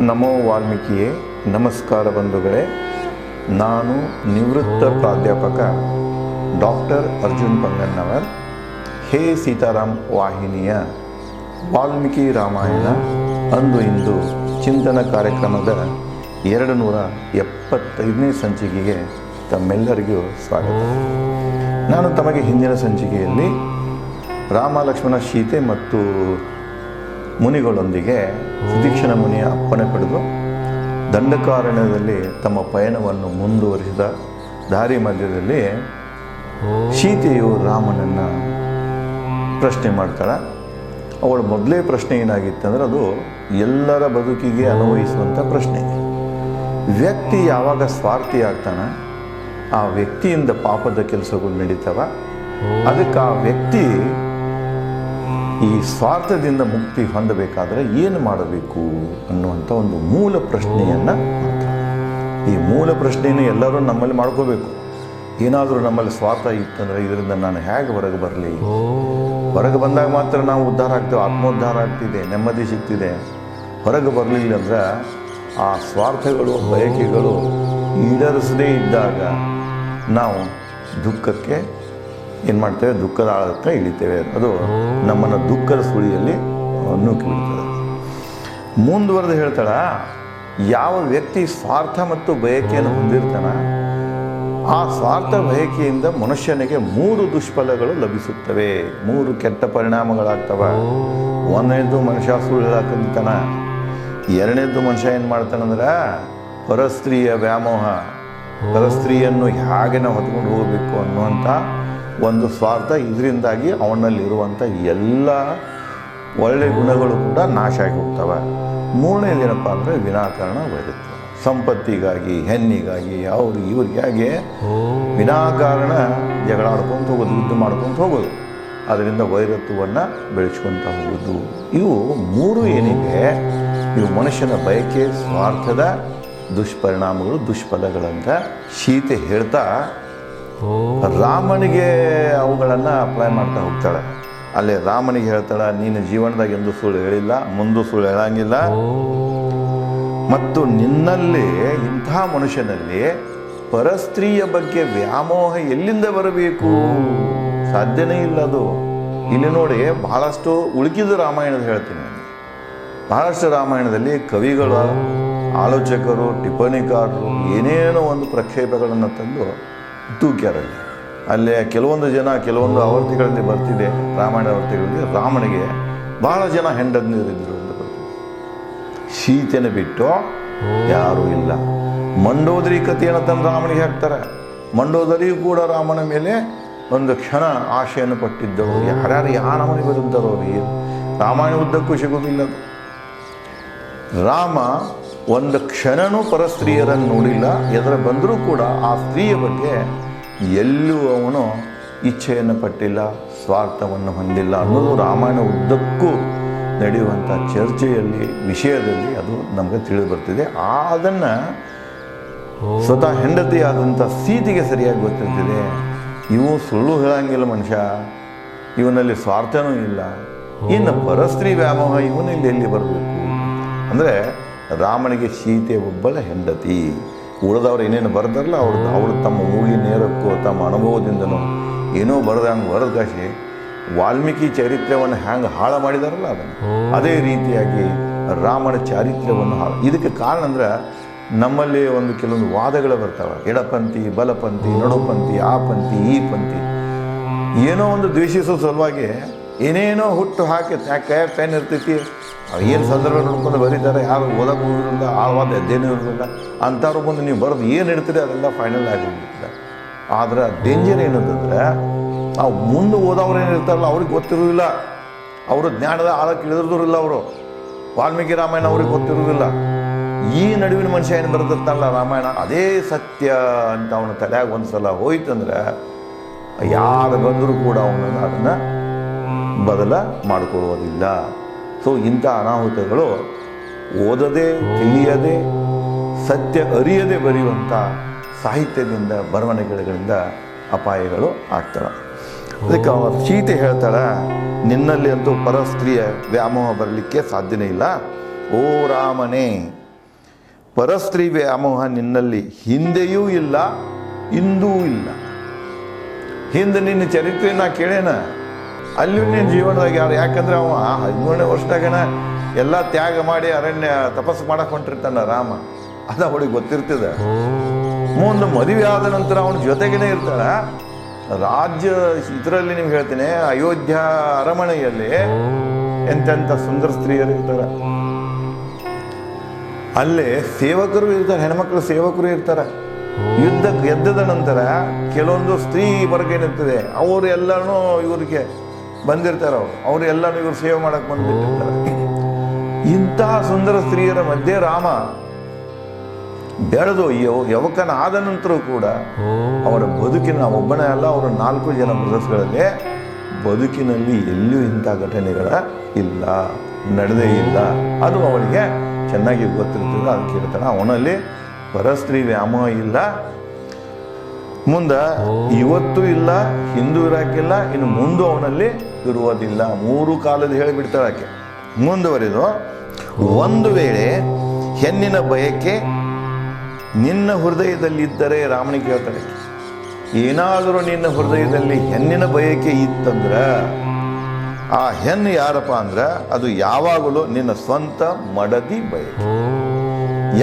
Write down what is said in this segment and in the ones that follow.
ನಮೋ ವಾಲ್ಮೀಕಿಯೇ, ನಮಸ್ಕಾರ ಬಂಧುಗಳೇ. ನಾನು ನಿವೃತ್ತ ಪ್ರಾಧ್ಯಾಪಕ ಡಾಕ್ಟರ್ ಅರ್ಜುನ್ ಪಂಗನ್ನವರ್ ಹೇ ಸೀತಾರಾಮ್ ವಾಹಿನಿಯ ವಾಲ್ಮೀಕಿ ರಾಮಾಯಣ ಅಂದು ಇಂದು ಚಿಂತನ ಕಾರ್ಯಕ್ರಮದ ಎರಡು ನೂರ ಎಪ್ಪತ್ತೈದನೇ ಸಂಚಿಕೆಗೆ ತಮ್ಮೆಲ್ಲರಿಗೂ ಸ್ವಾಗತ. ನಾನು ತಮಗೆ ಹಿಂದಿನ ಸಂಚಿಕೆಯಲ್ಲಿ ರಾಮ ಲಕ್ಷ್ಮಣ ಸೀತೆ ಮತ್ತು ಮುನಿಗಳೊಂದಿಗೆ ಸುದೀಕ್ಷಣ ಮುನಿಯ ಅಪ್ಪಣೆ ಪಡೆದು ದಂಡಕಾರಣ್ಯದಲ್ಲಿ ತಮ್ಮ ಪಯಣವನ್ನು ಮುಂದುವರಿಸಿದ ದಾರಿ ಮಧ್ಯದಲ್ಲಿ ಸೀತೆಯು ರಾಮನನ್ನು ಪ್ರಶ್ನೆ ಮಾಡ್ತಾಳೆ. ಅವಳ ಮೊದಲೇ ಪ್ರಶ್ನೆ ಏನಾಗಿತ್ತು ಅಂದರೆ ಅದು ಎಲ್ಲರ ಬದುಕಿಗೆ ಅನ್ವಯಿಸುವಂಥ ಪ್ರಶ್ನೆ. ವ್ಯಕ್ತಿ ಯಾವಾಗ ಸ್ವಾರ್ಥಿ ಆಗ್ತಾನೆ ಆ ವ್ಯಕ್ತಿಯಿಂದ ಪಾಪದ ಕೆಲಸಗಳು ನಡೀತವ. ಅದಕ್ಕೆ ಆ ವ್ಯಕ್ತಿ ಈ ಸ್ವಾರ್ಥದಿಂದ ಮುಕ್ತಿ ಹೊಂದಬೇಕಾದ್ರೆ ಏನು ಮಾಡಬೇಕು ಅನ್ನುವಂಥ ಒಂದು ಮೂಲ ಪ್ರಶ್ನೆಯನ್ನು ಈ ಮೂಲ ಪ್ರಶ್ನೆಯನ್ನು ಎಲ್ಲರೂ ನಮ್ಮಲ್ಲಿ ಮಾಡ್ಕೋಬೇಕು. ಏನಾದರೂ ನಮ್ಮಲ್ಲಿ ಸ್ವಾರ್ಥ ಇತ್ತಂದರೆ ಇದರಿಂದ ನಾನು ಹೇಗೆ ಹೊರಗೆ ಬರಲಿ? ಹೊರಗೆ ಬಂದಾಗ ಮಾತ್ರ ನಾವು ಉದ್ಧಾರ ಆಗ್ತೇವೆ ಆತ್ಮೋದ್ಧಾರ ಆಗ್ತಿದೆ ನೆಮ್ಮದಿ ಸಿಗ್ತಿದೆ. ಹೊರಗೆ ಬರಲಿಲ್ಲ ಅಂದ್ರೆ ಆ ಸ್ವಾರ್ಥಗಳು ಬಯಕೆಗಳು ಈಡರಿಸದೇ ಇದ್ದಾಗ ನಾವು ದುಃಖಕ್ಕೆ ಏನು ಮಾಡ್ತೇವೆ? ದುಃಖದ ಆಳಕ್ಕೆ ಇಳಿತೇವೆ. ಅದು ನಮ್ಮನ್ನು ದುಃಖದ ಸುಳಿಯಲ್ಲಿ ನೂಕಿ ಬಿಡ್ತದೆ. ಮುಂದುವರೆದು ಹೇಳ್ತಾಳ, ಯಾವ ವ್ಯಕ್ತಿ ಸ್ವಾರ್ಥ ಮತ್ತು ಬಯಕೆಯನ್ನು ಹೊಂದಿರ್ತಾನ, ಆ ಸ್ವಾರ್ಥ ಬಯಕೆಯಿಂದ ಮನುಷ್ಯನಿಗೆ ಮೂರು ದುಷ್ಫಲಗಳು ಲಭಿಸುತ್ತವೆ. ಮೂರು ಕೆಟ್ಟ ಪರಿಣಾಮಗಳಾಗ್ತವೆ. ಒಂದನೇದು ಮನುಷ್ಯ ಸುಳ್ಳು ಹೇಳಕ್ಕಂತಾನ ಎರಡನೇದು ಮನುಷ್ಯ ಏನು ಮಾಡ್ತಾನಂದ್ರೆ, ಪರಸ್ತ್ರೀಯ ವ್ಯಾಮೋಹ. ಪರಸ್ತ್ರೀಯನ್ನು ಹೇಗೆ ನಾವು ಹೊತ್ಕೊಂಡು ಹೋಗಬೇಕು ಅನ್ನುವಂಥ ಒಂದು ಸ್ವಾರ್ಥ ಇದರಿಂದಾಗಿ ಅವನಲ್ಲಿರುವಂಥ ಎಲ್ಲ ಒಳ್ಳೆಯ ಗುಣಗಳು ಕೂಡ ನಾಶ ಆಗಿ ಹೋಗ್ತವೆ. ಮೂರನೇದೇನಪ್ಪ ಅಂದರೆ ವಿನಾಕಾರಣ ವೈರತ್ವ ಸಂಪತ್ತಿಗಾಗಿ ಹೆಣ್ಣಿಗಾಗಿ ಅವ್ರು ಇವ್ರಿಗಾಗಿ ವಿನಾಕಾರಣ ಜಗಳ ಆಡ್ಕೊಂತ ಹೋಗೋದು ಯುದ್ಧ ಮಾಡ್ಕೊಂತ ಹೋಗೋದು. ಅದರಿಂದ ವೈರತ್ವವನ್ನು ಬೆಳೆಸ್ಕೊತ ಹೋಗೋದು. ಇವು ಮೂರು ಏನಿದೆ ಇವು ಮನುಷ್ಯನ ಬಯಕೆ ಸ್ವಾರ್ಥದ ದುಷ್ಪರಿಣಾಮಗಳು ದುಷ್ಫಲಗಳಂತ ಶೀತೆ ಹೇಳ್ತಾ ರಾಮನಿಗೆ ಅವುಗಳನ್ನು ಅಪ್ಲೈ ಮಾಡ್ತಾ ಹೋಗ್ತಾಳೆ. ಅಲ್ಲಿ ರಾಮನಿಗೆ ಹೇಳ್ತಾಳೆ ನೀನು ಜೀವನದಾಗ ಎಂದು ಸುಳ್ಳು ಹೇಳಿಲ್ಲ ಮುಂದೂ ಸುಳ್ಳು ಹೇಳಂಗಿಲ್ಲ. ಮತ್ತು ನಿನ್ನಲ್ಲಿ ಇಂಥ ಮನುಷ್ಯನಲ್ಲಿ ಪರಸ್ತ್ರೀಯ ಬಗ್ಗೆ ವ್ಯಾಮೋಹ ಎಲ್ಲಿಂದ ಬರಬೇಕು? ಸಾಧ್ಯನೇ ಇಲ್ಲ ಅದು. ಇಲ್ಲಿ ನೋಡಿ ಬಹಳಷ್ಟು ಉಳುಕಿದ ರಾಮಾಯಣದ ಹೇಳ್ತೀನಿ ಬಹಳಷ್ಟು ರಾಮಾಯಣದಲ್ಲಿ ಕವಿಗಳು ಆಲೋಚಕರು ಟಿಪ್ಪಣಿಕಾರರು ಏನೇನೋ ಒಂದು ಪ್ರಕ್ಷೇಪಗಳನ್ನು ತಂದು ತೂಕ್ಯಾರಲ್ಲಿ. ಅಲ್ಲೇ ಕೆಲವೊಂದು ಜನ, ಕೆಲವೊಂದು ಆವರ್ತಿಗಳಲ್ಲಿ ಬರ್ತಿದೆ, ರಾಮಾಯಣ ಆವರ್ತಿಗಳಲ್ಲಿ ರಾಮನಿಗೆ ಬಹಳ ಜನ ಹೆಂಡದಿರಿದ್ರು ಅಂತ ಸೀತೆನ ಬಿಟ್ಟು ಯಾರೂ ಇಲ್ಲ. ಮಂಡೋದರಿ ಕಥೆಯನ್ನು ತಂದು ರಾಮನಿಗೆ ಹಾಕ್ತಾರೆ. ಮಂಡೋದರಿಯೂ ಕೂಡ ರಾಮನ ಮೇಲೆ ಒಂದು ಕ್ಷಣ ಆಶೆಯನ್ನು ಪಟ್ಟಿದ್ದವರು ಯಾರ್ಯಾರು, ಯಾರ ಮನೆಗೆ ಬರುತ್ತಾರೋ ರಾಮಾಯಣ ಉದ್ದಕ್ಕೂ ಸಿಗೋದಿಲ್ಲ ರಾಮ ಒಂದು ಕ್ಷಣನೂ ಪರಸ್ತ್ರೀಯರನ್ನು ನೋಡಿಲ್ಲ. ಎದುರ ಬಂದರೂ ಕೂಡ ಆ ಸ್ತ್ರೀಯ ಬಗ್ಗೆ ಎಲ್ಲೂ ಅವನು ಇಚ್ಛೆಯನ್ನು ಪಟ್ಟಿಲ್ಲ, ಸ್ವಾರ್ಥವನ್ನು ಹೊಂದಿಲ್ಲ ಅನ್ನೋದು ರಾಮಾಯಣ ಉದ್ದಕ್ಕೂ ನಡೆಯುವಂಥ ಚರ್ಚೆಯಲ್ಲಿ, ವಿಷಯದಲ್ಲಿ ಅದು ನಮಗೆ ತಿಳಿದು ಬರ್ತಿದೆ. ಅದನ್ನು ಸ್ವತಃ ಹೆಂಡತಿಯಾದಂಥ ಸೀತಿಗೆ ಸರಿಯಾಗಿ ಗೊತ್ತಿರ್ತಿದೆ. ಇವು ಸುಳ್ಳು ಹೇಳಂಗಿಲ್ಲ ಮನುಷ್ಯ. ಇವನಲ್ಲಿ ಸ್ವಾರ್ಥನೂ ಇಲ್ಲ. ಇನ್ನು ಪರಸ್ತ್ರೀ ವ್ಯಾಮೋಹ ಇವನಿಂದ ಎಲ್ಲಿ ಬರಬೇಕು? ಅಂದರೆ ರಾಮನಿಗೆ ಸೀತೆ ಒಬ್ಬಳ ಹೆಂಡತಿ ಉಳಿದವ್ರು ಏನೇನು ಬರ್ದಾರಲ್ಲ ಅವ್ರು ಅವರು ತಮ್ಮ ಮೂಲಿ ನೇರಕ್ಕೂ ತಮ್ಮ ಅನುಭವದಿಂದನೂ ಏನೋ ಬರೆದಂಗೆ ಬರೆದ ಕಾಶಿ ವಾಲ್ಮೀಕಿ ಚರಿತ್ರೆಯನ್ನು ಹ್ಯಾಂಗೆ ಹಾಳು ಮಾಡಿದಾರಲ್ಲ ಅದನ್ನು ಅದೇ ರೀತಿಯಾಗಿ ರಾಮನ ಚಾರಿತ್ರ್ಯವನ್ನು ಹಾಳು ಇದಕ್ಕೆ ಕಾರಣ ಅಂದ್ರೆ ನಮ್ಮಲ್ಲಿ ಒಂದು ಕೆಲವೊಂದು ವಾದಗಳು ಬರ್ತಾವೆ ಎಡಪಂಥಿ ಬಲಪಂಥಿ ನಡುಪಂಥಿ ಆ ಪಂಥಿ ಈ ಪಂಥಿ ಏನೋ ಒಂದು ದ್ವೇಷಿಸೋ ಸಲುವಾಗಿ ಏನೇನೋ ಹುಟ್ಟು ಹಾಕಿ ಕೈಯಾಗ ಪೆನ್ ಇರ್ತೈತಿ ಏನು ಸಂದರ್ಭ ನೋಡ್ಕೊಂಡು ಬರೀತಾರೆ, ಯಾರು ಓದಕ್ಕೆ ಹೋಗಿರಲಿಲ್ಲ ಆಳವಾದ ಅಧ್ಯಯನ ಇರಲಿಲ್ಲ ಅಂಥವ್ರು ಬಂದು ನೀವು ಬರೆದು ಏನು ಇಡ್ತೀರಿ ಅದೆಲ್ಲ ಫೈನಲ್ ಆಗಿಬಿಡ್ತದೆ ಆದ್ರೆ ಡೇಂಜರ್ ಏನಂತಂದ್ರೆ, ನಾವು ಮುಂದೆ ಓದೋರು ಏನಿರ್ತಾರಲ್ಲ ಅವ್ರಿಗೆ ಗೊತ್ತಿರೋದಿಲ್ಲ. ಅವರು ಜ್ಞಾನದ ಆಳಕ್ಕೆ ಇಳಿದಿರೋದಿಲ್ಲ ಅವರು. ವಾಲ್ಮೀಕಿ ರಾಮಾಯಣ ಅವ್ರಿಗೆ ಗೊತ್ತಿರೋದಿಲ್ಲ. ಈ ನಡುವಿನ ಮನುಷ್ಯ ಏನು ಬರೆದಿರ್ತಾನಲ್ಲ ರಾಮಾಯಣ, ಅದೇ ಸತ್ಯ ಅಂತ ಅವನ ತಲೆಯಾಗ ಒಂದು ಸಲ ಹೋಯ್ತಂದ್ರೆ, ಯಾರು ಬಂದರೂ ಕೂಡ ಅವನನ್ನು ಅದನ್ನು ಬದಲ ಮಾಡಿಕೊಳ್ಳುವುದಿಲ್ಲ ಸೊ ಇಂಥ ಅನಾಹುತಗಳು ಓದದೆ, ತಿಳಿಯದೆ, ಸತ್ಯ ಅರಿಯದೆ ಬರೆಯುವಂಥ ಸಾಹಿತ್ಯದಿಂದ ಬರವಣಿಗೆಗಳಿಂದ ಅಪಾಯಗಳು ಆಗ್ತವೆ. ಅದಕ್ಕೆ ಸೀತೆ ಹೇಳ್ತಾಳೆ, ನಿನ್ನಲ್ಲಿ ಅಂತೂ ಪರಸ್ತ್ರೀಯ ವ್ಯಾಮೋಹ ಬರಲಿಕ್ಕೆ ಸಾಧ್ಯನೇ ಇಲ್ಲ. ಓ ರಾಮನೇ, ಪರಸ್ತ್ರೀ ವ್ಯಾಮೋಹ ನಿನ್ನಲ್ಲಿ ಹಿಂದೆಯೂ ಇಲ್ಲ, ಇಂದೂ ಇಲ್ಲ. ಹಿಂದೆ ನಿನ್ನ ಚರಿತ್ರೆಯನ್ನು ಕೇಳೇನ? ಅಲ್ಲಿ ನೀನು ಜೀವನದಾಗ ಯಾರು? ಯಾಕಂದ್ರೆ ಅವ ಹದಿಮೂರನೇ ವರ್ಷದಾಗನ ಎಲ್ಲ ತ್ಯಾಗ ಮಾಡಿ ಅರಣ್ಯ ತಪಸ್ಸು ಮಾಡಕ್ ಹೊಂಟಿರ್ತಾನ ರಾಮ. ಅದ ಅವಳಿಗೆ ಗೊತ್ತಿರ್ತದೆ. ಮುಂದೆ ಮದುವೆ ಆದ ನಂತರ ಅವನ ಜೊತೆಗೇನೆ ಇರ್ತಾನ ರಾಜ್ಯ ಇದರಲ್ಲಿ ನಿಮ್ಗೆ ಹೇಳ್ತೀನಿ ಅಯೋಧ್ಯ ಅರಮನೆಯಲ್ಲಿ ಎಂತೆಂಥ ಸುಂದರ ಸ್ತ್ರೀಯರು ಇರ್ತಾರೆ. ಅಲ್ಲೇ ಸೇವಕರು ಇರ್ತಾರೆ ಹೆಣ್ಮಕ್ಳು ಸೇವಕರು ಇರ್ತಾರೆ. ಯುದ್ಧ ಗೆದ್ದದ ನಂತರ ಕೆಲವೊಂದು ಸ್ತ್ರೀ ವರ್ಗ ಏನಿರ್ತದೆ ಅವರು ಎಲ್ಲರೂ ಇವರಿಗೆ ಬಂದಿರ್ತಾರೆ ಅವರು. ಅವ್ರು ಎಲ್ಲರೂ ಇವರು ಸೇವೆ ಮಾಡಕ್ ಬಂದ್ಬಿಟ್ಟಿರ್ತಾರೆ. ಇಂತಹ ಸುಂದರ ಸ್ತ್ರೀಯರ ಮಧ್ಯೆ ರಾಮ ಬೆಳೆದು ಅಯ್ಯೋ ಯವಕನ ಆದ ನಂತರ ಕೂಡ ಅವರ ಬದುಕಿನ ಒಬ್ಬನೇ ಅಲ್ಲ ಅವರ ನಾಲ್ಕು ಜನ ಬ್ರದರ್ಸ್ಗಳಲ್ಲಿ ಬದುಕಿನಲ್ಲಿ ಎಲ್ಲೂ ಇಂಥ ಘಟನೆಗಳ ಇಲ್ಲ ನಡೆದೇ ಇಲ್ಲ. ಅದು ಅವಳಿಗೆ ಚೆನ್ನಾಗಿ ಗೊತ್ತಿರ್ತದೆ ಅದು ಕೇಳ್ತಾನೆ. ಅವನಲ್ಲಿ ಪರಸ್ತ್ರೀ ವ್ಯಾಮ ಇಲ್ಲ. ಮುಂದೆ ಇವತ್ತು ಇಲ್ಲ ಹಿಂದೂ ಇರಾಕಿಲ್ಲ ಇನ್ನು ಮುಂದೆ ಅವನಲ್ಲಿ ಇರುವುದಿಲ್ಲ ಮೂರು ಕಾಲದ ಹೇಳಿಬಿಡ್ತಾಳೆ ಆಕೆ. ಮುಂದುವರಿದು, ಒಂದು ವೇಳೆ ಹೆಣ್ಣಿನ ಬಯಕೆ ನಿನ್ನ ಹೃದಯದಲ್ಲಿದ್ದರೆ ರಾಮನಿಗೆ ಹೇಳ್ತಾಳೆ ಏನಾದರೂ ನಿನ್ನ ಹೃದಯದಲ್ಲಿ ಹೆಣ್ಣಿನ ಬಯಕೆ ಇತ್ತಂದ್ರ, ಆ ಹೆಣ್ಣು ಯಾರಪ್ಪ ಅಂದ್ರ, ಅದು ಯಾವಾಗಲೂ ನಿನ್ನ ಸ್ವಂತ ಮಡದಿ ಬಯಕೆ.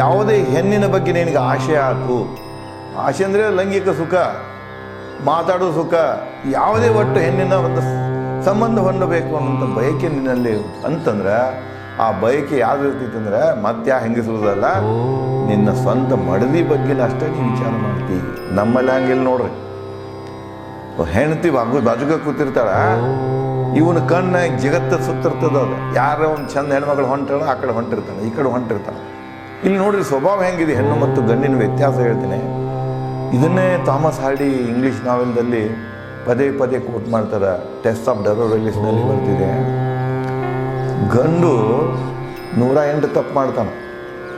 ಯಾವುದೇ ಹೆಣ್ಣಿನ ಬಗ್ಗೆ ನಿನಗೆ ಆಶೆ ಆಯ್ತು ಆಶೆ ಅಂದರೆ ಲೈಂಗಿಕ ಸುಖ, ಮಾತಾಡೋ ಸುಖ, ಯಾವುದೇ ಒಟ್ಟು ಹೆಣ್ಣಿನ ಒಂದು ಸಂಬಂಧ ಹೊಂದಬೇಕು ಅನ್ನೋಂಥ ಬಯಕೆ ನಿನ್ನಲ್ಲಿ ಅಂತಂದ್ರೆ ಆ ಬಯಕೆ ಯಾವ್ದು ಇರ್ತೈತೆ ಅಂದ್ರೆ ಮತ್ತೆ ಹೆಂಗಿಸೋದಲ್ಲ ನಿನ್ನ ಸ್ವಂತ ಮಡದಿ ಬಗ್ಗೆ ಅಷ್ಟೇ ನೀನು ವಿಚಾರ ಮಾಡ್ತೀವಿ ನಮ್ಮಲ್ಲಿ ಹಂಗಿಲ್ಲ ನೋಡ್ರಿ. ಹೆಂಡತಿ ಬಾಗು ಬಾಜುಗ ಕೂತಿರ್ತಾಳ ಇವನ ಕಣ್ಣ ಜಗತ್ತ ಸುತ್ತಿರ್ತದ ಅದು. ಯಾರೋ ಒಂದು ಚಂದ ಹೆಣ್ಮಗಳು ಹೊಂಟಾಳ ಆ ಕಡೆ ಹೊಂಟಿರ್ತಾನೆ ಈ ಕಡೆ ಹೊಂಟಿರ್ತಾನೆ ಇಲ್ಲಿ ನೋಡ್ರಿ ಸ್ವಭಾವ ಹೆಂಗಿದೆ ಹೆಣ್ಣು ಮತ್ತು ಗಂಡಿನ ವ್ಯತ್ಯಾಸ ಹೇಳ್ತೀನಿ. ಇದನ್ನೇ ಥಾಮಸ್ ಹಾರ್ಡಿ ಇಂಗ್ಲಿಷ್ ನಾವೆಲ್ದಲ್ಲಿ ಪದೇ ಪದೇ ಕೋಟ್ ಮಾಡ್ತಾರೆ ಟೆಸ್ಟ್ ಆಫ್ ಡರೋ ರಿಲೀಸ್ನಲ್ಲಿ ಬರ್ತಿದೆ. ಗಂಡು ನೂರ ಎಂಟು ತಪ್ಪು ಮಾಡ್ತಾನೆ.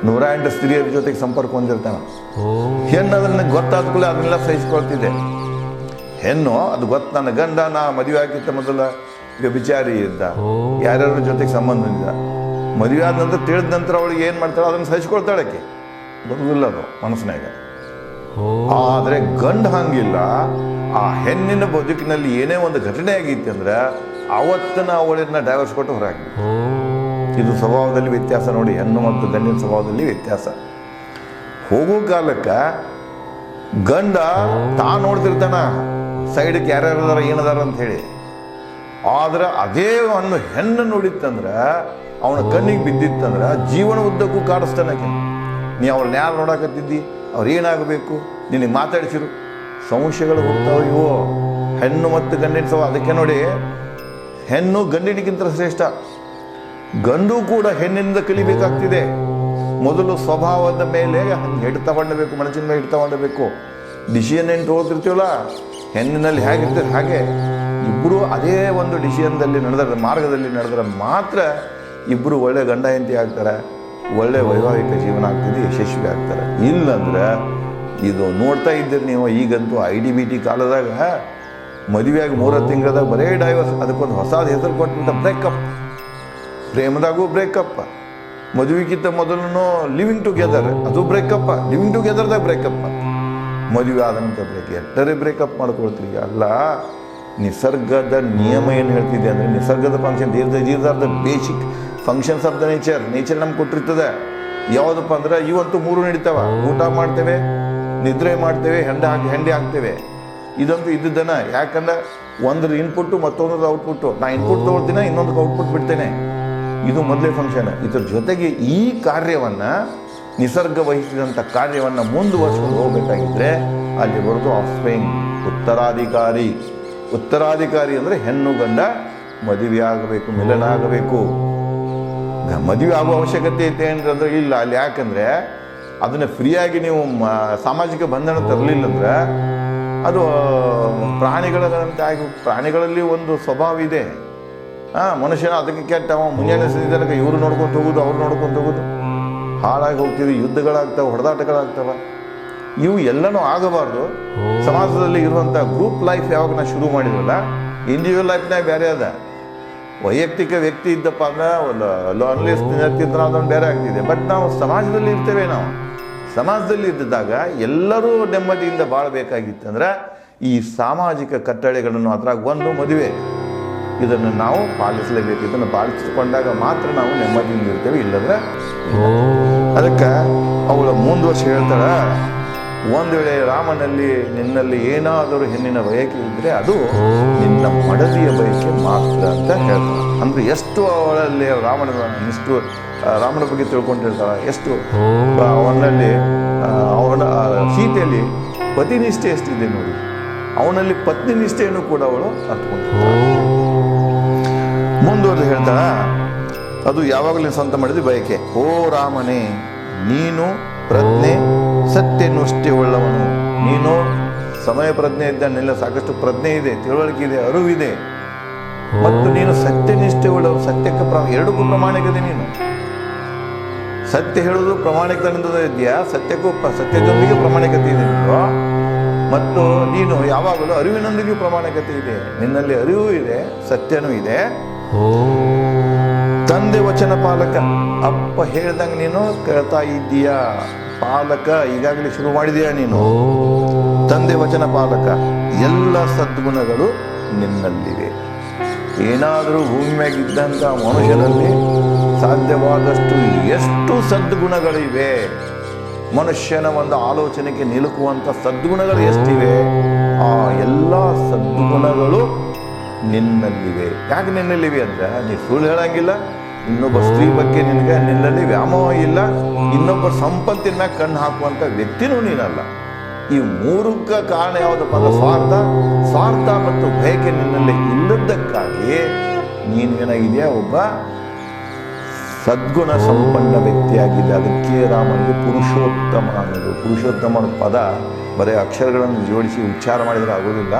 ನೂರ ಎಂಟು ಸ್ತ್ರೀಯರ ಜೊತೆಗೆ ಸಂಪರ್ಕ ಹೊಂದಿರ್ತಾನೆ. ಹೆಣ್ಣು ಅದನ್ನ ಗೊತ್ತಾದ ಕೂಡ ಅದನ್ನೆಲ್ಲ ಸಹಿಸ್ಕೊಳ್ತಿದ್ದೆ. ಹೆಣ್ಣು ಅದು ಗೊತ್ತು ನನ್ನ ಗಂಡ ನಾ ಮದುವೆ ಆಗಿತ್ತ ಮೊದಲ ವ್ಯಭಿಚಾರಿ ಇದ್ದ. ಯಾರ್ಯಾರ ಜೊತೆಗೆ ಸಂಬಂಧ ಇದ್ದ ಮದುವೆ ಆದ ನಂತರ ತಿಳಿದ ನಂತರ ಅವಳಿಗೆ ಏನು ಮಾಡ್ತಾಳೆ ಅದನ್ನು ಸಹಿಸ್ಕೊಳ್ತಾಳೆ ಆಕೆ. ಬರುದಿಲ್ಲ ಅದು ಮನಸ್ಸಿನಾಗ. ಆದರೆ ಗಂಡ ಹಂಗಿಲ್ಲ. ಆ ಹೆಣ್ಣಿನ ಬದುಕಿನಲ್ಲಿ ಏನೇ ಒಂದು ಘಟನೆ ಆಗಿತ್ತು ಅಂದ್ರೆ ಅವತ್ತಿನ ಅವಳನ್ನ ಡೈವರ್ಸ್ ಕೊಟ್ಟು ಹೊರಗೆ. ಇದು ಸ್ವಭಾವದಲ್ಲಿ ವ್ಯತ್ಯಾಸ ನೋಡಿ ಹೆಣ್ಣು ಮತ್ತು ಗಂಡಿನ ಸ್ವಭಾವದಲ್ಲಿ ವ್ಯತ್ಯಾಸ. ಹೋಗೋ ಕಾಲಕ್ಕೆ ಗಂಡ ತಾ ನೋಡ್ತಿರ್ತಾನ ಸೈಡ್ಗೆ ಯಾರ್ಯಾರು ಅದಾರ ಏನದಾರ ಅಂತ ಹೇಳಿ. ಆದ್ರೆ ಅದೇ ಅನ್ನು ಹೆಣ್ಣು ನೋಡಿತ್ತಂದ್ರೆ ಅವನ ಕಣ್ಣಿಗೆ ಬಿದ್ದಿತ್ತಂದ್ರೆ ಜೀವನ ಉದ್ದಕ್ಕೂ ಕಾಡಿಸ್ತಾನೆ ನೀ ಅವ್ರನ್ನ ಯಾರು ನೋಡಕತ್ತಿದ್ದಿ? ಅವ್ರು ಏನಾಗಬೇಕು? ನಿನಗೆ ಮಾತಾಡಿಸಿರು. ಸಂಶಯಗಳು ಹೋಗ್ತಾವೆ ಇವು. ಹೆಣ್ಣು ಮತ್ತು ಗಂಡಿನ ಸವ ಅದಕ್ಕೆ ನೋಡಿ, ಹೆಣ್ಣು ಗಂಡಿನಿಗಿಂತ ಶ್ರೇಷ್ಠ. ಗಂಡು ಕೂಡ ಹೆಣ್ಣಿನಿಂದ ಕಲಿಬೇಕಾಗ್ತಿದೆ. ಮೊದಲು ಸ್ವಭಾವದ ಮೇಲೆ ಹಿಡಿತ ಮಾಡಬೇಕು ಮನಸ್ಸಿನ ಮೇಲೆ ಹಿಡಿತ ಮಾಡಬೇಕು ಡಿಸಿಷನ್ ಏನು ತೊಗೊಳ್ತಿರ್ತೀವಲ್ಲ ಹೆಣ್ಣಿನಲ್ಲಿ ಹೇಗಿರ್ತದೆ ಹಾಗೆ. ಇಬ್ಬರು ಅದೇ ಒಂದು ಡಿಸಿಷನ್ದಲ್ಲಿ ನಡೆದ್ರೆ, ಮಾರ್ಗದಲ್ಲಿ ನಡೆದ್ರೆ ಮಾತ್ರ ಇಬ್ಬರು ಒಳ್ಳೆ ಗಂಡ ಹೆಂಡತಿ ಆಗ್ತಾರೆ, ಒಳ್ಳೆ ವೈವಾಹಿಕ ಜೀವನ ಆಗ್ತದೆ, ಯಶಸ್ವಿ ಆಗ್ತಾರೆ. ಇಲ್ಲಂದ್ರೆ ಇದು ನೋಡ್ತಾ ಇದ್ದೀರಿ ನೀವು ಈಗಂತೂ ಐ ಡಿ ಬಿ ಟಿ ಕಾಲದಾಗ ಮದುವೆಯಾಗಿ ಮೂರ ತಿಂಗಳದಾಗ ಬರೇ ಡೈವರ್ಸ್ ಅದಕ್ಕೊಂದು ಹೊಸದು ಹೆಸರು ಕೊಟ್ಟಂಥ ಬ್ರೇಕಪ್ ಪ್ರೇಮದಾಗೂ ಬ್ರೇಕಪ್ ಮದುವೆಗಿಂತ ಮೊದಲು ಲಿವಿಂಗ್ ಟುಗೆದರ್ ಅದು ಬ್ರೇಕಪ್ಪ ಲಿವಿಂಗ್ ಟುಗೆದರ್ದಾಗ ಬ್ರೇಕಪ್ ಮದುವೆ ಆದ ನಂತರ ಬ್ರೇಕ್ ಎಲ್ಲರೇ ಬ್ರೇಕಪ್ ಮಾಡ್ಕೊಳ್ತೀರಿ. ಅಲ್ಲ ನಿಸರ್ಗದ ನಿಯಮ ಏನು ಹೇಳ್ತಿದೆ ಅಂದರೆ ನಿಸರ್ಗದ ಫಂಕ್ಷನ್ ದೀರ್ಘ ದೀರ್ಘ the basic functions of the nature nature ನಮ್ಗೆ ಕೊಟ್ಟಿರ್ತದೆ. ಯಾವುದಪ್ಪ ಅಂದ್ರೆ ಇವಂತೂ ಮೂರು ನಡೀತಾವ. ಊಟ ಮಾಡ್ತೇವೆ ನಿದ್ರೆ ಮಾಡ್ತೇವೆ ಹೆಂಡ ಹಾಕಿ ಹೆಂಡಿ ಹಾಕ್ತೇವೆ. ಇದಂತೂ ಇದ್ದಿದ್ದನ ಯಾಕಂದ್ರೆ ಒಂದ್ರ ಇನ್ಪುಟ್ಟು ಮತ್ತೊಂದ್ರದ್ದು ಔಟ್ಪುಟ್ಟು ನಾ ಇನ್ಪುಟ್ ತಗೊಳ್ತೀನಿ ಇನ್ನೊಂದಕ್ಕೆ ಔಟ್ಪುಟ್ ಬಿಡ್ತೇನೆ. ಇದು ಮೊದಲೇ ಫಂಕ್ಷನ್ ಇದ್ರ ಜೊತೆಗೆ ಈ ಕಾರ್ಯವನ್ನ ನಿಸರ್ಗ ವಹಿಸಿದಂಥ ಕಾರ್ಯವನ್ನ ಮುಂದುವರ್ಸ್ಕೊಂಡು ಹೋಗ್ಬೇಕಾಗಿದ್ರೆ ಅಲ್ಲಿ ಬರೋದು ಆಫ್ಸ್ಪ್ರಿಂಗ್ ಉತ್ತರಾಧಿಕಾರಿ. ಉತ್ತರಾಧಿಕಾರಿ ಅಂದ್ರೆ ಹೆಣ್ಣು ಗಂಡ ಮದುವೆ ಆಗಬೇಕು ಮಿಲನ ಆಗಬೇಕು. ಮದುವೆ ಆಗೋ ಅವಶ್ಯಕತೆ ಐತೆ ಅಂತಂದ್ರೆ ಇಲ್ಲ. ಅಲ್ಲಿ ಯಾಕಂದ್ರೆ ಅದನ್ನ ಫ್ರೀಯಾಗಿ ನೀವು ಸಾಮಾಜಿಕ ಬಂಧನ ತರಲಿಲ್ಲ ಅಂದ್ರೆ ಅದು ಪ್ರಾಣಿಗಳಂತೆ ಆಗಿ ಪ್ರಾಣಿಗಳಲ್ಲಿ ಒಂದು ಸ್ವಭಾವ ಇದೆ. ಆ ಮನುಷ್ಯನ ಅದಕ್ಕೆ ಕೆಟ್ಟ ಅವ ಮುಂಜಾನೆ ಸಂಜೆ ಇವ್ರು ನೋಡ್ಕೊಂತ ಹೋಗುದು ಅವ್ರು ನೋಡ್ಕೊಂತ ಹೋಗುದು. ಹಾಳಾಗಿ ಹೋಗ್ತೀವಿ ಯುದ್ಧಗಳಾಗ್ತವೆ ಹೊಡೆದಾಟಗಳಾಗ್ತವೆ. ಇವು ಎಲ್ಲನೂ ಆಗಬಾರ್ದು. ಸಮಾಜದಲ್ಲಿ ಇರುವಂಥ ಗ್ರೂಪ್ ಲೈಫ್ ಯಾವಾಗ ನಾ ಶುರು ಮಾಡಿದ್ರಲ್ಲ ಇಂಡಿವಿಜುವಲ್ ಲೈಫ್ನಾಗ ಬೇರೆ ಅದ. ವೈಯಕ್ತಿಕ ವ್ಯಕ್ತಿ ಇದ್ದಪ್ಪ ಅಂದ್ರೆ ಲೋನ್ಲಿಸ್ ಇರ್ತಿದ್ರೆ ಅದೊಂದು ಬೇರೆ ಆಗ್ತಿದೆ. ಬಟ್ ನಾವು ಸಮಾಜದಲ್ಲಿ ಇರ್ತೇವೆ ನಾವು. ಸಮಾಜದಲ್ಲಿ ಇದ್ದಾಗ ಎಲ್ಲರೂ ನೆಮ್ಮದಿಯಿಂದ ಬಾಳಬೇಕಾಗಿತ್ತಂದ್ರೆ ಈ ಸಾಮಾಜಿಕ ಕಟ್ಟಳೆಗಳನ್ನು ಅದ್ರಾಗ ಒಂದು ಮದುವೆ. ಇದನ್ನು ನಾವು ಪಾಲಿಸಲೇಬೇಕು. ಇದನ್ನು ಪಾಲಿಸಿಕೊಂಡಾಗ ಮಾತ್ರ ನಾವು ನೆಮ್ಮದಿಯಿಂದ ಇರ್ತೇವೆ. ಇಲ್ಲಂದ್ರೆ ಅದಕ್ಕೆ ಅವಳ ಮುಂದುವರ್ಷ ಹೇಳ್ತಾಳ ಒಂದು ವೇಳೆ ರಾಮನಲ್ಲಿ, ನಿನ್ನಲ್ಲಿ ಏನಾದರೂ ಹೆಣ್ಣಿನ ಬಯಕೆ ಇದ್ರೆ ಅದು ನಿನ್ನ ಮಡದಿಯ ಬಯಕೆ ಮಾತ್ರ ಅಂತ ಹೇಳ್ತಾರೆ. ಅಂದ್ರೆ ಎಷ್ಟು ಅವಳಲ್ಲಿ ರಾಮನ ಎಷ್ಟು ರಾಮನ ಬಗ್ಗೆ ತಿಳ್ಕೊಂಡಿರ್ತಾಳೆ, ಎಷ್ಟು ಅವನಲ್ಲಿ ಅವನ ಸೀತೆಯಲ್ಲಿ ಪತಿ ನಿಷ್ಠೆ ಎಷ್ಟಿದೆ ನೋಡಿ. ಅವನಲ್ಲಿ ಪತ್ನಿ ನಿಷ್ಠೆಯನ್ನು ಕೂಡ ಅವಳು ಅರ್ಥಕೊಂಡಿರ್ತಾಳೆ ಮುಂದುವರೆದು ಹೇಳ್ತಾಳ, ಅದು ಯಾವಾಗಲೂ ಸ್ವಂತ ಮಾಡಿದ್ವಿ ಬಯಕೆ. ಓ ರಾಮನೇ, ನೀನು ಪ್ರಜ್ಞೆ ಸತ್ಯನುಷ್ಠೆ ಉಳ್ಳವನು ನೀನು ಸಮಯ ಪ್ರಜ್ಞೆ ಇದ್ದಾನೆಲ್ಲ ಸಾಕಷ್ಟು ಪ್ರಜ್ಞೆ ಇದೆ, ತಿಳುವಳಿಕೆ ಇದೆ, ಅರಿವಿದೆ. ಮತ್ತು ನೀನು ಸತ್ಯನಿಷ್ಠೆ ಉಳ್ಳವ ಸತ್ಯಕ್ಕೆ ಪ್ರ ಎರಡಕ್ಕೂ ಪ್ರಮಾಣಿಕತೆ ನೀನು. ಸತ್ಯ ಹೇಳುವುದು ಪ್ರಾಮಾಣಿಕತೆಯಿಂದ ಇದೆಯಾ? ಸತ್ಯಕ್ಕೂ ಸತ್ಯದೊಂದಿಗೆ ಪ್ರಾಮಾಣಿಕತೆ ಇದೆ ಮತ್ತು ನೀನು ಯಾವಾಗಲೂ ಅರಿವಿನೊಂದಿಗೆ ಪ್ರಾಮಾಣಿಕತೆ ಇದೆ. ನಿನ್ನಲ್ಲಿ ಅರಿವು ಇದೆ, ಸತ್ಯನೂ ಇದೆ. ತಂದೆ ವಚನ ಪಾಲಕ, ಅಪ್ಪ ಹೇಳ್ದಂಗೆ ನೀನು ಕೇಳ್ತಾ ಇದ್ದೀಯಾ? ಪಾಲಕ ಈಗಾಗಲೇ ಶುರು ಮಾಡಿದೆಯಾ ನೀನು? ತಂದೆ ವಚನ ಪಾಲಕ ಎಲ್ಲ ಸದ್ಗುಣಗಳು ನಿನ್ನಲ್ಲಿವೆ. ಏನಾದರೂ ಭೂಮಿಯಾಗಿದ್ದಂಥ ಮನುಷ್ಯನಲ್ಲಿ ಸಾಧ್ಯವಾದಷ್ಟು ಎಷ್ಟು ಸದ್ಗುಣಗಳಿವೆ? ಮನುಷ್ಯನ ಒಂದು ಆಲೋಚನೆಗೆ ನಿಲುಕುವಂಥ ಸದ್ಗುಣಗಳು ಎಷ್ಟಿವೆ? ಆ ಎಲ್ಲ ಸದ್ಗುಣಗಳು ನಿನ್ನಲ್ಲಿವೆ. ಯಾಕೆ ನಿನ್ನಲ್ಲಿವೆ ಅಂದರೆ ನೀ ಸುಳ್ಳು ಹೇಳಂಗಿಲ್ಲ. ಇನ್ನೊಬ್ಬ ಸ್ತ್ರೀ ಬಗ್ಗೆ ನಿನಗೆ ನಿನ್ನಲ್ಲಿ ವ್ಯಾಮೋಹ ಇಲ್ಲ. ಇನ್ನೊಬ್ಬ ಸಂಪತ್ತಿನ ಮ್ಯಾಗ ಕಣ್ಣು ಹಾಕುವಂಥ ವ್ಯಕ್ತಿನೂ ನೀನಲ್ಲ. ಈ ಮೂರಕ್ಕ ಕಾರಣ ಯಾವುದಪ್ಪ ಅಂದ್ರೆ ಸ್ವಾರ್ಥ? ಸ್ವಾರ್ಥ ಮತ್ತು ಬಯಕೆ ನಿನ್ನಲ್ಲಿ ಇಲ್ಲದಕ್ಕಾಗಿ ನೀನು ಏನಾಗಿದೆಯಾ? ಒಬ್ಬ ಸದ್ಗುಣ ಸಂಪನ್ನ ವ್ಯಕ್ತಿಯಾಗಿದೆ ಅದಕ್ಕೆ ರಾಮನಿಗೆ ಪುರುಷೋತ್ತಮ ಅನ್ನೋದು. ಪುರುಷೋತ್ತಮ ಅನ್ನೋ ಪದ ಬರೀ ಅಕ್ಷರಗಳನ್ನು ಜೋಡಿಸಿ ಉಚ್ಚಾರ ಮಾಡಿದ್ರೆ ಆಗೋದಿಲ್ಲ.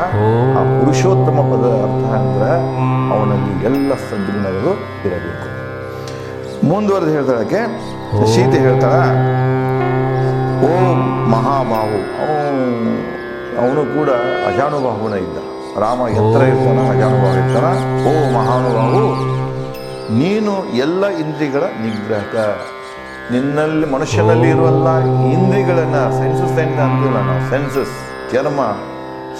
ಆ ಪುರುಷೋತ್ತಮ ಪದ ಅರ್ಥ ಅಂದ್ರೆ ಅವನಲ್ಲಿ ಎಲ್ಲ ಸದ್ಗುಣಗಳು ಇರಬೇಕು. ಮುಂದುವರೆದು ಹೇಳ್ತಾಳಕ್ಕೆ ಸೀತೆ ಹೇಳ್ತಾಳ? ಓಂ ಮಹಾಬಾಹು. ಅವನು ಕೂಡ ಅಜಾನುಬಾಹುನ ಇದ್ದ. ರಾಮ ಎತ್ತರ ಇರ್ತಾನ ಅಜಾನುಭಾವ ಇರ್ತಾನ. ಓ ಮಹಾನುಭಾವು ನೀನು ಎಲ್ಲ ಇಂದ್ರಿಗಳ ನಿಗ್ರಹಕ ನಿನ್ನಲ್ಲಿ ಮನುಷ್ಯನಲ್ಲಿ ಇರುವಲ್ಲ ಇಂದ್ರಿಗಳನ್ನ ಸೆನ್ಸಸ್ ಅಂತ ಅಂತೀವಲ್ಲ ನಾವು? ಸೆನ್ಸಸ್ ಚರ್ಮ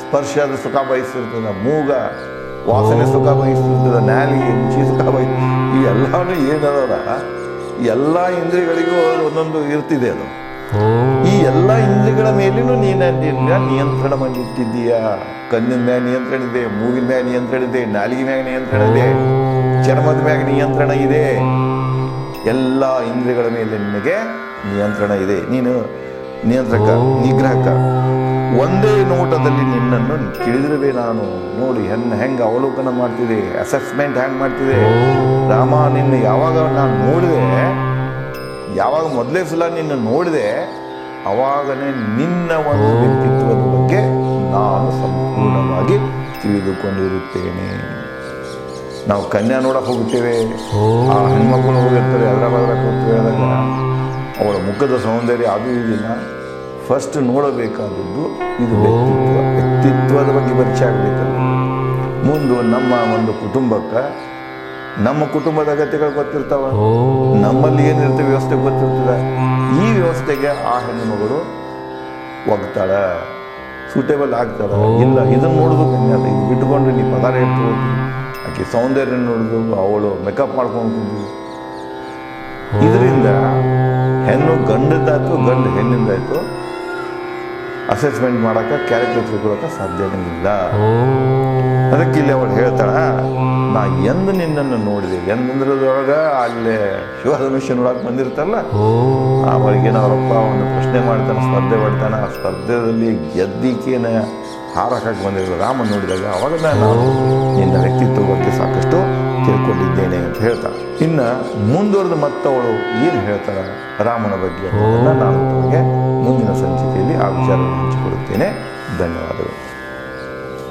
ಸ್ಪರ್ಶದ ಸುಖ ಬಯಸಿರ್ತದ ಮೂಗ ವಾಸನೆ ಸುಖ ಬಯಸಿರ್ತದ ನಾಲಿಗೆ ರುಚಿ ಸುಖ ಬಯ ಈ ಎಲ್ಲಾನು ಏನದಲ್ಲ ಎಲ್ಲ ಇಂದ್ರಿಯಗಳಿಗೂ ಒಂದೊಂದು ಇರ್ತಿದೆ ಅದು. ಈ ಎಲ್ಲ ಇಂದ್ರಿಯಗಳ ಮೇಲೂ ನೀನು ನಿಯಂತ್ರಣವನ್ನು ನಿಯಂತ್ರಣ ಇಟ್ಟಿದ್ದೀಯಾ ಕಣ್ಣಿನ ಮ್ಯಾಗ ನಿಯಂತ್ರಣ ಇದೆ ಮೂಗಿನ ಮ್ಯಾಗ ನಿಯಂತ್ರಣ ಇದೆ ನಾಲಿಗೆ ಮ್ಯಾಗ ನಿಯಂತ್ರಣ ಇದೆ ಚರ್ಮದ ಮ್ಯಾಗ ನಿಯಂತ್ರಣ ಇದೆ. ಎಲ್ಲ ಇಂದ್ರಿಯಗಳ ಮೇಲೆ ನಿನಗೆ ನಿಯಂತ್ರಣ ಇದೆ. ನೀನು ನಿಯಂತ್ರಕ ನಿಗ್ರಹಕ. ಒಂದೇ ನೋಟದಲ್ಲಿ ನಿನ್ನನ್ನು ತಿಳಿದಿರುವೆ ನಾನು. ನೋಡಿ, ಹೆನ್ ಹೆಂಗೆ ಅವಲೋಕನ ಮಾಡ್ತಿದೆ ಅಸೆಸ್ಮೆಂಟ್ ಹೆಂಗೆ ಮಾಡ್ತಿದೆ. ರಾಮ, ನಿನ್ನ ಯಾವಾಗ ನಾನು ನೋಡಿದೆ, ಯಾವಾಗ ಮೊದಲೇ ಸಲ ನಿನ್ನ ನೋಡಿದೆ ಅವಾಗನೇ ನಿನ್ನ ಒಂದು ವ್ಯಕ್ತಿತ್ವದ ಬಗ್ಗೆ ನಾನು ಸಂಪೂರ್ಣವಾಗಿ ತಿಳಿದುಕೊಂಡಿರುತ್ತೇನೆ. ನಾವು ಕನ್ಯಾ ನೋಡಕ್ಕೆ ಹೋಗುತ್ತೇವೆ ಆ ಹೆಣ್ಮಕ್ಳು ಹೋಗಿರ್ತಾರೆ ಅದರ ಬದ್ರ ಕೂತು ಹೇಳಿದಾಗ ಅವಳ ಮುಖದ ಸೌಂದರ್ಯ ಅದು ಇದಿಲ್ಲ ಫಸ್ಟ್ ನೋಡಬೇಕಾದದ್ದು ಇದು ವ್ಯಕ್ತಿತ್ವ. ವ್ಯಕ್ತಿತ್ವದ ಬಗ್ಗೆ ಪರಿಚಯ ಆಗಬೇಕಲ್ಲ. ಮುಂದೆ ನಮ್ಮ ಒಂದು ಕುಟುಂಬಕ್ಕೆ ನಮ್ಮ ಕುಟುಂಬದ ಅಗತ್ಯಗಳು ಗೊತ್ತಿರ್ತಾವ. ನಮ್ಮಲ್ಲಿ ಏನಿರ್ತವೆ ವ್ಯವಸ್ಥೆ ಗೊತ್ತಿರ್ತದೆ. ಈ ವ್ಯವಸ್ಥೆಗೆ ಆ ಹೆಣ್ಣು ಮಗಳು ಒಗ್ತಾಳ ಸೂಟೇಬಲ್ ಆಗ್ತಾಳ. ಇಲ್ಲ ಇದನ್ನು ನೋಡೋದು ಕಮ್ಮಿ ಅಲ್ಲ. ಇದು ಬಿಟ್ಕೊಂಡು ನೀ ಪದಾರ ಇಟ್ಕೊಂಡು ಆಕೆ ಸೌಂದರ್ಯ ನೋಡೋದು ಅವಳು ಮೇಕಪ್ ಮಾಡ್ಕೊಂಡು ಇದರಿಂದ ಹೆಣ್ಣು ಗಂಡದ್ದಾಯ್ತು ಗಂಡು ಹೆಣ್ಣಿಂದಾಯ್ತು. ಅಸೆಸ್ಮೆಂಟ್ ಮಾಡೋಕೆ ಕ್ಯಾರೆಕ್ಟರ್ ತಿಳ್ಕೊಳಕ್ಕೆ ಸಾಧ್ಯನೇ ಇಲ್ಲ ಅದಕ್ಕೆ ಇಲ್ಲಿ ಅವಳು ಹೇಳ್ತಾಳ ನಾ ಎಂದು ನಿನ್ನನ್ನು ನೋಡಿದೆ ಎಂದ್ರದೊಳಗ ಅಲ್ಲೇ ಶಿವಧನುಷ್ಯ ನೋಡಕ್ಕೆ ಬಂದಿರ್ತಲ್ಲ ಅವಳಿಗೇನು ಅವರಪ್ಪ ಒಂದು ಪ್ರಶ್ನೆ ಮಾಡ್ತಾನೆ ಸ್ಪರ್ಧೆ ಮಾಡ್ತಾನೆ ಆ ಸ್ಪರ್ಧೆಯಲ್ಲಿ ಗೆದ್ದಿಕೇನ ಹಾರಕ್ಕೆ ಬಂದಿರೋ ರಾಮ ನೋಡಿದಾಗ ಅವಾಗ ನಾನು ನಿನ್ನ ವ್ಯಕ್ತಿತ್ವ ಬಗ್ಗೆ ಸಾಕಷ್ಟು ತಿಳ್ಕೊಂಡಿದ್ದೇನೆ ಅಂತ ಹೇಳ್ತಾಳೆ. ಇನ್ನು ಮುಂದುವರೆದು ಮತ್ತವಳು ಏನು ಹೇಳ್ತಾಳೆ ರಾಮನ ಬಗ್ಗೆ ನಾನು ತಮಗೆ ಮುಂದಿನ ಸಂಚಿಕೆಯಲ್ಲಿ ಆ ವಿಚಾರವನ್ನು ಹಂಚಿಕೊಡುತ್ತೇನೆ ಧನ್ಯವಾದಗಳು